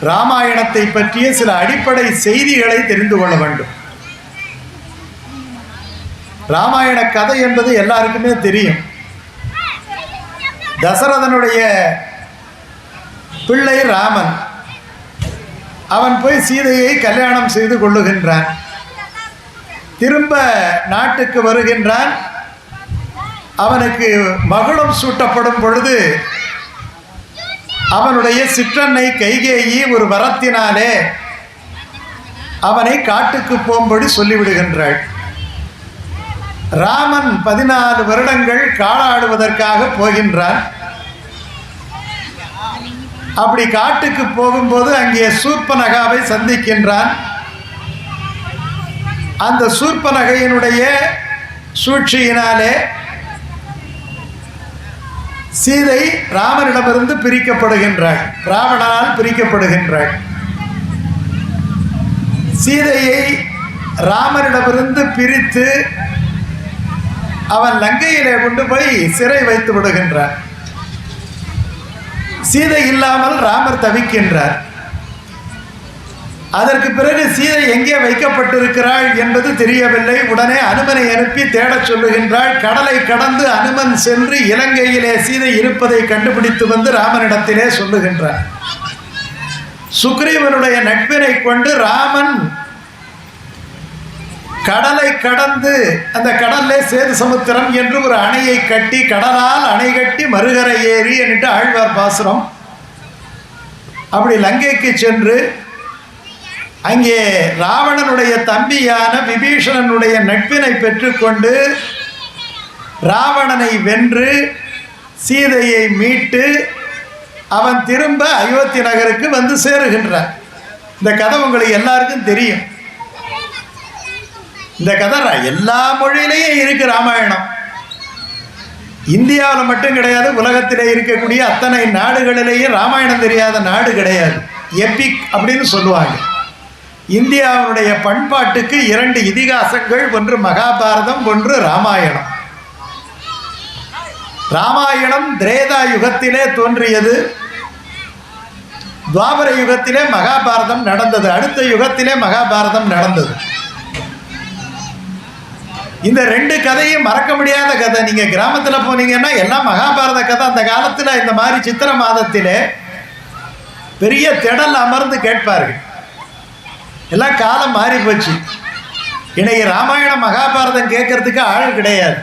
ராமாயணத்தை பற்றிய சில அடிப்படை செய்திகளை தெரிந்து கொள்ள வேண்டும். ராமாயண கதை என்பது எல்லாருக்குமே தெரியும். தசரதனுடைய பிள்ளை ராமன் அவன் போய் சீதையை கல்யாணம் செய்து கொள்ளுகின்றான். திரும்ப நாட்டுக்கு வருகின்றான். அவனுக்கு மகளும் சூட்டப்படும் பொழுது அவனுடைய சிற்றன்னை கைகேயி ஒரு வரத்தினாலே அவனை காட்டுக்கு போகும்படி சொல்லிவிடுகின்றாள். ராமன் பதினாலு வருடங்கள் காலாடுவதற்காக போகின்றான். அப்படி காட்டுக்கு போகும்போது அங்கே சூர்பனகாவை சந்திக்கின்றான். அந்த சூர்பனகையினுடைய சூழ்ச்சியினாலே சீதை ராமனிடமிருந்து பிரிக்கப்படுகின்றாள். ராவணனால் பிரிக்கப்படுகின்றாள். சீதையை ராமனிடமிருந்து பிரித்து அவன் லங்கையிலே கொண்டு போய் சிறை வைத்து விடுகின்றான். சீதை இல்லாமல் ராமர் தவிக்கின்றார். அதற்கு பிறகு சீதை எங்கே வைக்கப்பட்டிருக்கிறாள் என்பது தெரியவில்லை. உடனே அனுமனை அனுப்பி தேடச் சொல்லுகின்றாள். கடலை கடந்து அனுமன் சென்று இலங்கையிலே சீதை இருப்பதை கண்டுபிடித்து வந்து ராமனிடத்திலே சொல்லுகின்றார் சுக்ரீவனுடைய நட்பினை கொண்டு ராமன் கடலை கடந்து அந்த கடல்லே சேது சமுத்திரம் என்று ஒரு அணையை கட்டி கடலால் அணை கட்டி மறுகரை ஏறி என்று ஆழ்வார் பாசுரம். அப்படி லங்கைக்கு சென்று அங்கே ராவணனுடைய தம்பியான விபீஷணனுடைய நட்பினை பெற்றுக்கொண்டு ராவணனை வென்று சீதையை மீட்டு அவன் திரும்ப அயோத்தி நகருக்கு வந்து சேருகின்றான். இந்த கதை உங்களுக்கு எல்லாருக்கும் தெரியும். இந்த கதை எல்லா மொழியிலையும் இருக்கு ராமாயணம். இந்தியாவில் மட்டும் கிடையாது உலகத்திலே இருக்கக்கூடிய அத்தனை நாடுகளிலேயும் ராமாயணம் தெரியாத நாடு கிடையாது. எபிக் அப்படின்னு சொல்லுவாங்க. இந்தியாவுடைய பண்பாட்டுக்கு இரண்டு இதிகாசங்கள் ஒன்று மகாபாரதம் ஒன்று ராமாயணம். ராமாயணம் திரேதா யுகத்திலே தோன்றியது. துவாபர யுகத்திலே மகாபாரதம் நடந்தது. அடுத்த யுகத்திலே மகாபாரதம் நடந்தது. இந்த ரெண்டு கதையும் மறக்க முடியாத கதை. நீங்கள் கிராமத்தில் போனீங்கன்னா எல்லாம் மகாபாரத கதை. அந்த காலத்தில் இந்த மாதிரி சித்திர மாதத்திலே பெரிய திடல் அமர்ந்து கேட்பார்கள். எல்லாம் காலம் மாறி போச்சு. இன்னைக்கு ராமாயணம் மகாபாரதம் கேட்கறதுக்கு ஆள் கிடையாது.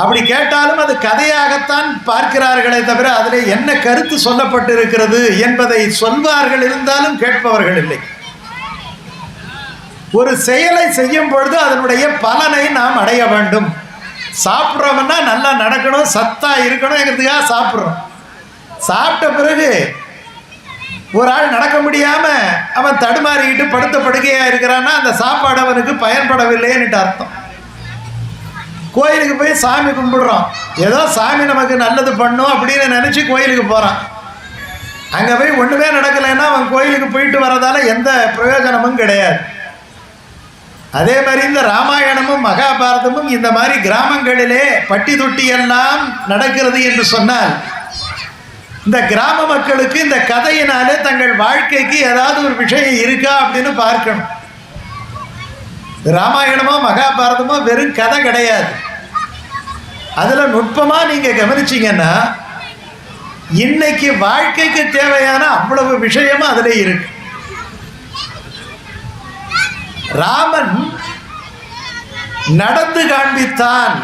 அப்படி கேட்டாலும் அது கதையாகத்தான் பார்க்கிறார்களே தவிர அதில் என்ன கருத்து சொல்லப்பட்டிருக்கிறது என்பதை சொல்வார்கள் இருந்தாலும் கேட்பவர்கள் இல்லை. ஒரு செயலை செய்யும் பொழுது அதனுடைய பலனை நாம் அடைய வேண்டும். சாப்பிட்றோம்னா நல்லா நடக்கணும் சத்தாக இருக்கணும் இருக்கணுங்கிறதுக்காக சாப்பிட்றோம். சாப்பிட்ட பிறகு ஒரு ஆள் நடக்க முடியாம அவன் தடுமாறிக்கிட்டு படுத்த படுக்கையா இருக்கிறான்னா அந்த சாப்பாடு அவனுக்கு பயன்படவில்லைன்னுட்டு அர்த்தம். கோயிலுக்கு போய் சாமி கும்பிடுறோம். ஏதோ சாமி நமக்கு நல்லது பண்ணும் அப்படின்னு நினச்சி கோயிலுக்கு போகிறான் அங்கே போய் ஒன்றுமே நடக்கலைன்னா அவன் கோயிலுக்கு போயிட்டு வரதால எந்த பிரயோஜனமும் கிடையாது. அதே மாதிரி இந்த ராமாயணமும் மகாபாரதமும் இந்த மாதிரி கிராமங்களிலே பட்டி தொட்டி எல்லாம் நடக்கிறது என்று சொன்னால் இந்த கிராம மக்களுக்கு இந்த கதையினாலே தங்கள் வாழ்க்கைக்கு ஏதாவது ஒரு விஷயம் இருக்கா அப்படின்னு பார்க்கணும். ராமாயணமோ மகாபாரதமோ வெறும் கதை கிடையாது. அதில் நுட்பமாக நீங்கள் கவனிச்சிங்கன்னா இன்னைக்கு வாழ்க்கைக்கு தேவையான அவ்வளவு விஷயமும் அதில் இருக்கு. ராமன் நடந்து காண்பித்தான்.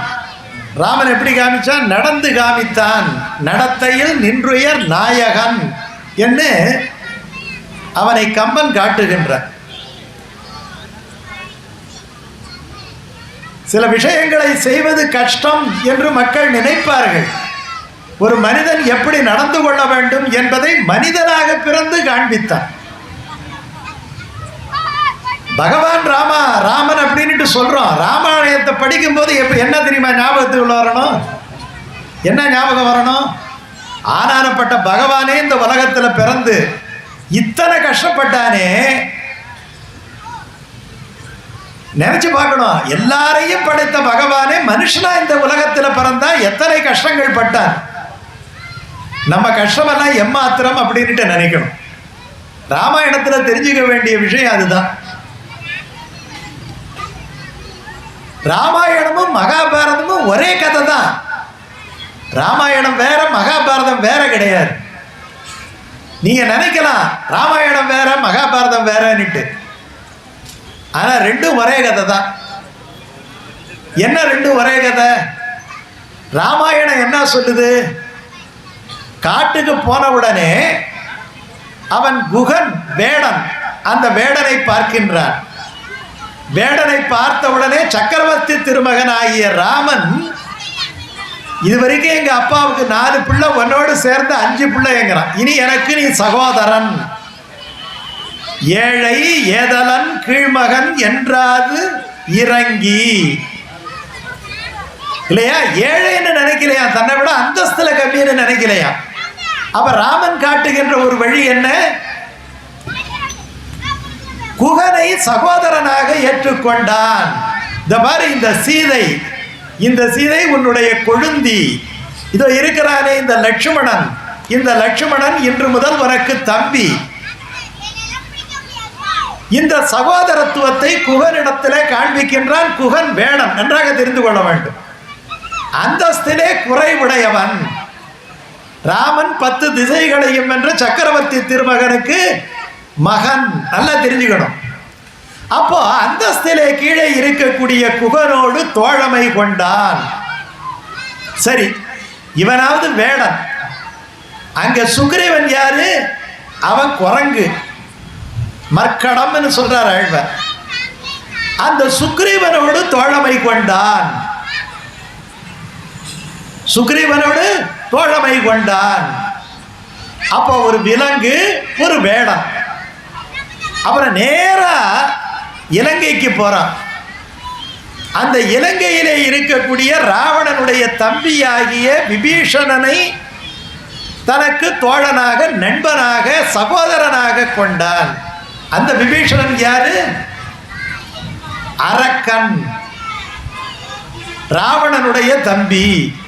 ராமன் எப்படி காமிச்சான்? நடந்து காமித்தான். நடத்தையில் நின்றுயர் நாயகன் என்று அவனை கம்பன் காட்டுகின்றான் சில விஷயங்களை செய்வது கஷ்டம் என்று மக்கள் நினைப்பார்கள். ஒரு மனிதன் எப்படி நடந்து கொள்ள வேண்டும் என்பதை மனிதனாக பிறந்து காண்பித்தான். பகவான் ராமா ராமன் அப்படின்ட்டு சொல்கிறோம் ராமாயணத்தை படிக்கும்போது எப்ப என்ன தெரியுமா ஞாபகத்துக்குள்ள வரணும்? என்ன ஞாபகம் வரணும்? ஆனானப்பட்ட பகவானே இந்த உலகத்தில் பிறந்து இத்தனை கஷ்டப்பட்டானே நினச்சி பார்க்கணும். எல்லாரையும் படைத்த பகவானே மனுஷனா இந்த உலகத்தில் பிறந்தா எத்தனை கஷ்டங்கள் பட்டான் நம்ம கஷ்டமெல்லாம் எம்மாத்திரம் அப்படின்ட்டு நினைக்கணும். ராமாயணத்தில் தெரிஞ்சுக்க வேண்டிய விஷயம் அதுதான். ராமாயணமும் மகாபாரதமும் ஒரே கதை தான். ராமாயணம் வேற மகாபாரதம் வேற கிடையாது. நீங்க நினைக்கலாம் ராமாயணம் வேற மகாபாரதம் வேறன்னுட்டு. ஆனா ரெண்டும் ஒரே கதை தான். என்ன ரெண்டும் ஒரே கதை? ராமாயணம் என்ன சொல்லுது? காட்டுக்கு போன உடனே அவன் குகன் வேடன் அந்த வேடனை பார்க்கின்றான். வேடனை பார்த்தவுடனே சக்கரவர்த்தி திருமகன் ஆகிய ராமன் இதுவரைக்கும் எங்கள் அப்பாவுக்கு நாலு பிள்ளை உன்னோடு சேர்ந்து அஞ்சு பிள்ளைங்கிறான். இனி எனக்கு நீ சகோதரன். ஏழை ஏதலன் கீழ்மகன் என்றாது இறங்கி. இல்லையா? ஏழைன்னு நினைக்கலையா? தன்னை விட அந்தஸ்தில் கம்மின்னு நினைக்கலையா? அப்ப ராமன் காட்டுகின்ற ஒரு வழி என்ன? குகனை சகோதரனாக ஏற்றுக்கொண்டான். இந்த மாதிரி இந்த சீதை இந்த சீதை உன்னுடைய கொழுந்தி. இதோ இருக்கிறானே இந்த லட்சுமணன். இந்த லட்சுமணன் இன்று முதல் உனக்கு தம்பி. இந்த சகோதரத்துவத்தை குகனிடத்திலே காண்பிக்கின்றான் குகன் வேடம் நன்றாக தெரிந்து கொள்ள வேண்டும். அந்தஸ்திலே குறைவுடையவன். ராமன் பத்து திசைகளையும் வென்ற சக்கரவர்த்தி திருமகனுக்கு மகன் நல்லா தெரிஞ்சுக்கணும். அப்போ அந்தஸ்திலே கீழே இருக்கக்கூடிய குகனோடு தோழமை கொண்டான். சரி இவனாவது வேடன். அங்க சுக்ரீவன் யாரு? அவன் குரங்கு. மர்க்கடம்னு சொல்றார் ஆழ்வார் அந்த சுக்ரீவனோடு தோழமை கொண்டான். சுக்ரீவனோடு தோழமை கொண்டான். அப்போ ஒரு விலங்கு ஒரு வேடம் அப்புறம் நேராக இலங்கைக்கு போகிறான் அந்த இலங்கையிலே இருக்கக்கூடிய ராவணனுடைய தம்பியாகிய விபீஷணனை தனக்கு தோழனாக நண்பனாக சகோதரனாக கொண்டான். அந்த விபீஷணன் யாரு? அரக்கன். ராவணனுடைய தம்பி.